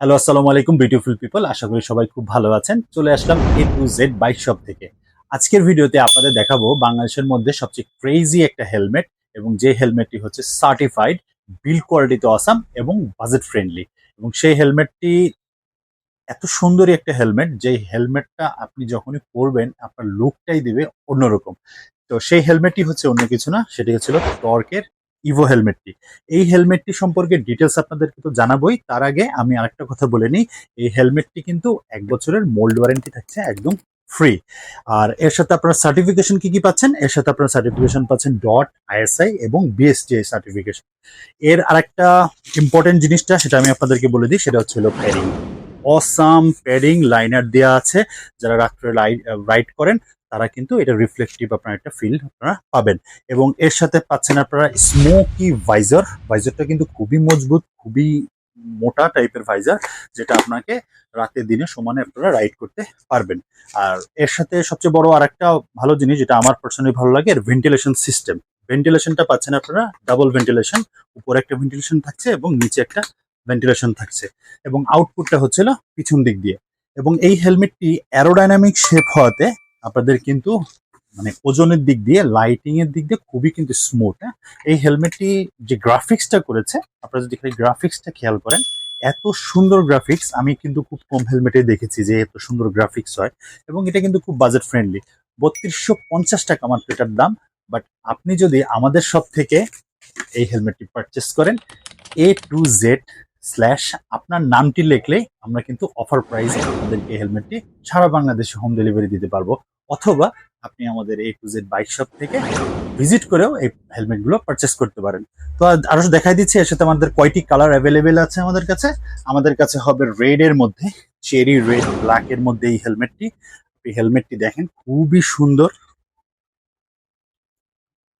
Hello আসসালামু আলাইকুম beautiful people আশা করি সবাই খুব ভালো আছেন। চলে আসলাম A to Z bike shop থেকে। আজকের ভিডিওতে আপনাদের দেখাবো বাংলাদেশের মধ্যে সবচেয়ে ক্রেজি একটা হেলমেট এবং যে হেলমেটটি হচ্ছে সার্টিফাইড বিল্ড কোয়ালিটিতে অসাম এবং বাজেট ফ্রেন্ডলি এবং সেই হেলমেটটি এত সুন্দরই একটা হেলমেট যে হেলমেটটা আপনি যখনই পরবেন, আপনার লুকটাই দিবে অন্যরকম। তো সেই হেলমেটটি হচ্ছে অন্য কিছু না, সেটি হচ্ছিল টর্কের ইভো হেলমেটটি এই হেলমেটটি সম্পর্কে ডিটেলস আপনাদেরকে তো জানাবোই, তার আগে আমি আরেকটা কথা বলে নিই, এই হেলমেটটি কিন্তু এক বছরের মোল্ড ওয়ারেন্টি থাকছে, একদম ফ্রি আর এর সাথে আপনারা সার্টিফিকেশন কি কি পাচ্ছেন? এর সাথে আপনারা সার্টিফিকেশন পাচ্ছেন ডট আইএসআই এবং বিএসটিআই সার্টিফিকেশন এর আরেকটা ইম্পর্টেন্ট জিনিসটা, সেটা আমি আপনাদেরকে বলে দিই, সেটা হচ্ছে হলো প্যাডিং অসাম প্যাডিং লাইনার দেওয়া আছে, যারা রাত্রে রাইড করেন তারা কিন্তু এটা রিফ্লেকটিভ আপনার একটা ফিল আপনারা পাবেন। এবং এর সাথে পাচ্ছেন আপনারা স্মোকি ভাইজার ভাইজারটা কিন্তু খুবই মজবুত, খুবই মোটা টাইপের ভাইজার যেটা আপনাকে রাতে দিনে সমানে আপনারা রাইড করতে পারবেন। আর এর সাথে সবচেয়ে বড় আর একটা ভালো জিনিস, যেটা আমার পার্সোনালি ভালো লাগে, এর ভেন্টিলেশন সিস্টেম ভেন্টিলেশনটা পাচ্ছেন আপনারা ডাবল ভেন্টিলেশন উপরে একটা ভেন্টিলেশন থাকছে এবং নিচে একটা ভেন্টিলেশন থাকছে। এবং আউটপুটটা হচ্ছিল পিছন দিক দিয়ে। এবং এই হেলমেটটি অ্যারোডাইনামিক শেপ হওয়াতে আপনাদের কিন্তু মানে ওজনের দিক দিয়ে লাইটিং এর দিক দিয়ে খুবই কিন্তু স্মুথ হ্যাঁ? এই হেলমেটটি যে গ্রাফিক্সটা করেছে, আপনারা যদি এখানে গ্রাফিক্সটা খেয়াল করেন, এত সুন্দর গ্রাফিক্স আমি কিন্তু খুব কম হেলমেটে দেখেছি যে এত সুন্দর গ্রাফিক্স হয় এবং এটা কিন্তু খুব বাজেট ফ্রেন্ডলি বত্রিশশো পঞ্চাশ টাকা আমার এটার দাম বাট আপনি যদি আমাদের সব থেকে এই হেলমেটটি পারচেস করেন এ টু জেড স্ল্যাশ আপনার নামটি লিখলেই আমরা কিন্তু অফার প্রাইসে আপনাদেরকে হেলমেটটি সারা বাংলাদেশে হোম ডেলিভারি দিতে পারব। অথবা আপনি আমাদের A to Z bike shop থেকে ভিজিট করেও এই হেলমেটগুলো পারচেস করতে পারেন। তো আর- আরও দেখাই দিচ্ছি, এর সাথে আমাদের কয়টি কালার অ্যাভেলেবেল আছে আমাদের কাছে। আমাদের কাছে হবে রেড এর মধ্যে চেরি রেড ব্ল্যাক এর মধ্যে এই হেলমেটটি এই হেলমেটটি দেখেন, খুবই সুন্দর,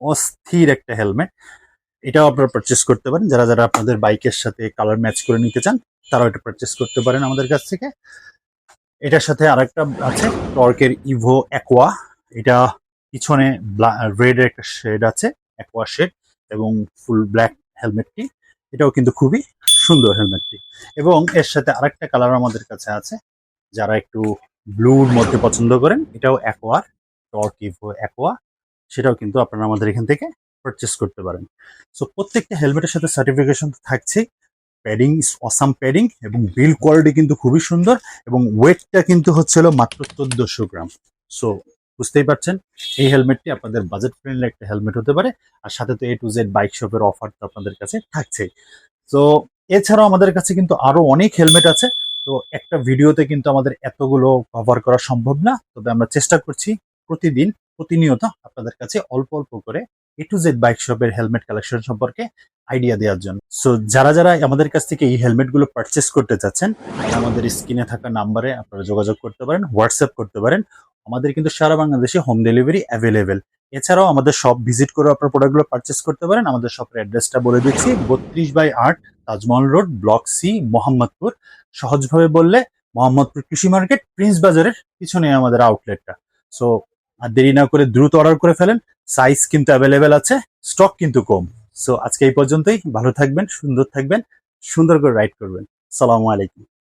অস্থির একটা হেলমেট এটাও আপনারা পারচেস করতে পারেন। যারা যারা আপনাদের বাইকের সাথে কালার ম্যাচ করে নিতে চান, তারাও এটা পারচেস করতে পারেন আমাদের কাছ থেকে। এটার সাথে আরেকটা আছে টর্কের ইভো অ্যাকোয়া এটা পিছনে রেড একটা শেড আছে অ্যাকোয়া শেড এবং ফুল ব্ল্যাক হেলমেটটি এটাও কিন্তু খুবই সুন্দর হেলমেটটি এবং এর সাথে আরেকটা কালার আমাদের কাছে আছে, যারা একটু ব্লুর মধ্যে পছন্দ করেন, এটাও অ্যাকোয়ার টর্ক ইভো অ্যাকোয়া সেটাও কিন্তু আপনারা আমাদের এখান থেকে পারচেস করতে পারেন। সো প্রত্যেকটা হেলমেটের সাথে সার্টিফিকেশন থাকছে প্যাডিং অসাম প্যাডিং এবং বিল কোয়ালিটি কিন্তু খুবই সুন্দর এবং ওয়েটটা কিন্তু হচ্ছিল মাত্র চোদ্দশো গ্রাম। সো বুঝতেই পারছেন? এই হেলমেটটি আপনাদের বাজেট ফ্রেন্ডলি একটা হেলমেট হতে পারে আর সাথে তো এ টু জেড বাইক শপের অফার তো আপনাদের কাছে থাকছে তো এছাড়াও আমাদের কাছে কিন্তু আরও অনেক হেলমেট আছে। তো, একটা ভিডিওতে কিন্তু আমাদের এতগুলো কভার করা সম্ভব না। তবে আমরা চেষ্টা করছি প্রতিদিন, প্রতিনিয়ত আপনাদের কাছে অল্প অল্প করে এ টু জেড বাইক শপের হেলমেট কালেকশন সম্পর্কে আইডিয়া দেওয়ার জন্য। সো যারা যারা আমাদের কাছ থেকে এই হেলমেটগুলো পারচেস করতে চাচ্ছেন, আমাদের স্ক্রিনে থাকা নাম্বারে আপনারা যোগাযোগ করতে পারেন হোয়াটসঅ্যাপ করতে পারেন। আমাদের কিন্তু সারা বাংলাদেশে হোম ডেলিভারি অ্যাভেলেবেল এছাড়াও আমাদের সব ভিজিট করে আপনার প্রোডাক্টগুলো পারচেস করতে পারেন। আমাদের শপের অ্যাড্রেসটা বলে দিচ্ছি, বত্রিশ বাই আট Taj Mahal road block C Mohammadpur. সহজভাবে বললে, মোহাম্মদপুর কৃষি মার্কেট প্রিন্স বাজারের পিছনে আমাদের আউটলেটটা সো আর দেরি না করে দ্রুত অর্ডার করে ফেলেন। সাইজ কিন্তু অ্যাভেলেবেল আছে স্টক কিন্তু কম। সো আজকে এই পর্যন্তই। ভালো থাকবেন, সুন্দর থাকবেন, সুন্দর করে রাইড করবেন। সালামু আলাইকুম।